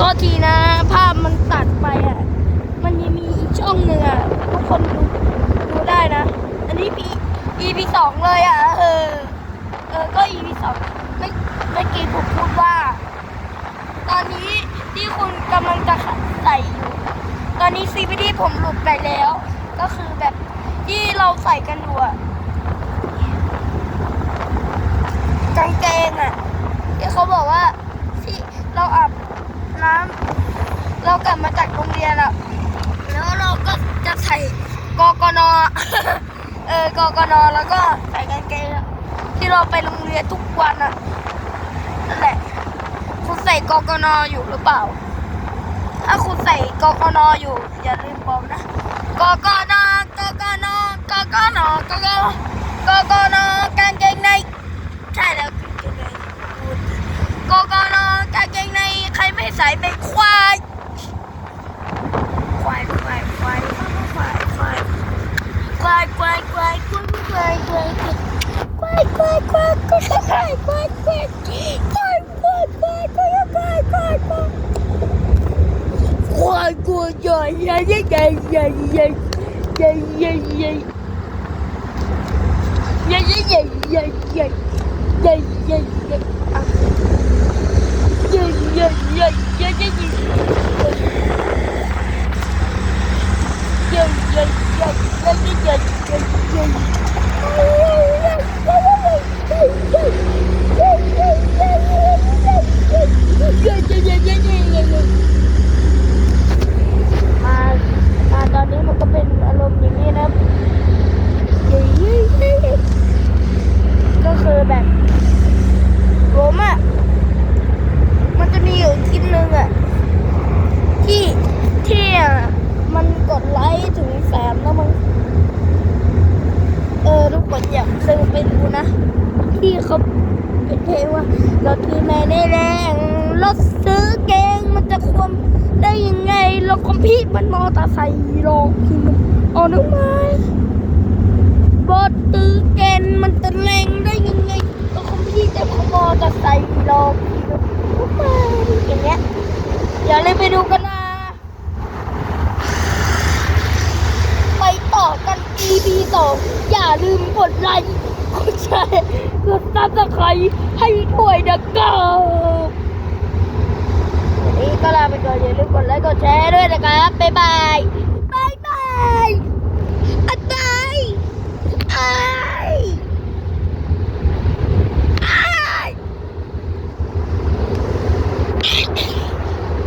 ก็ทีนะ ภาพมันตัดไปอะ มันยังมีอีกช่องหนึ่งอะ ทุกคนดูดูได้นะ อันนี้ปี EP สองเลยอะ เออ เออ ก็ EP สองไม่ไม่กี่ผมพูดว่า ตอนนี้ที่คุณกำลังจะใส่อยู่ ตอนนี้ซีพีดีผมหลุดไปแล้ว ก็คือแบบที่เราใส่กันอยู่อะกางเกงอะที่เขาบอกว่าที่เราอาบ น้ำเรากลับมาจากโรงเรียนอะแล้วเราก็จะใส่กกนเออกกนแล้วก็ใส่กางเกงที่เราไปโรงเรียนทุกวันอะนั่นแหละคุณใส่กกนอยู่หรือเปล่า ถ้าคุณใส่กกนอยู่ อย่าลืมบอกนะกกน Yeah. ที่เขาเป็นเพลงว่ารถที่ไม่ได้แรงรถซื้อเกงมันจะควมได้ยังไงรถคอมพิวมันมอเตอร์ไซค์ลองพิมพ์เอาหนึ่งไหมบอตื้อเกนมันจะแรงได้ยังไงรถคอมพิวแต่พมอเตอร์ไซค์ลองพิมพ์เอาไหมอย่างเงี้ยอย่าเลยไปดูกันนะ ไปต่อกัน EP สองอย่าลืมกดไลค์ ดแชร์กดซับสไครต์ให้ด้วยนะครับวันนี้ก็ลาไปก่อนอย่าลืมกดไลค์กดแชร์ด้วยนะครับบ๊ายบายบ๊ายบาย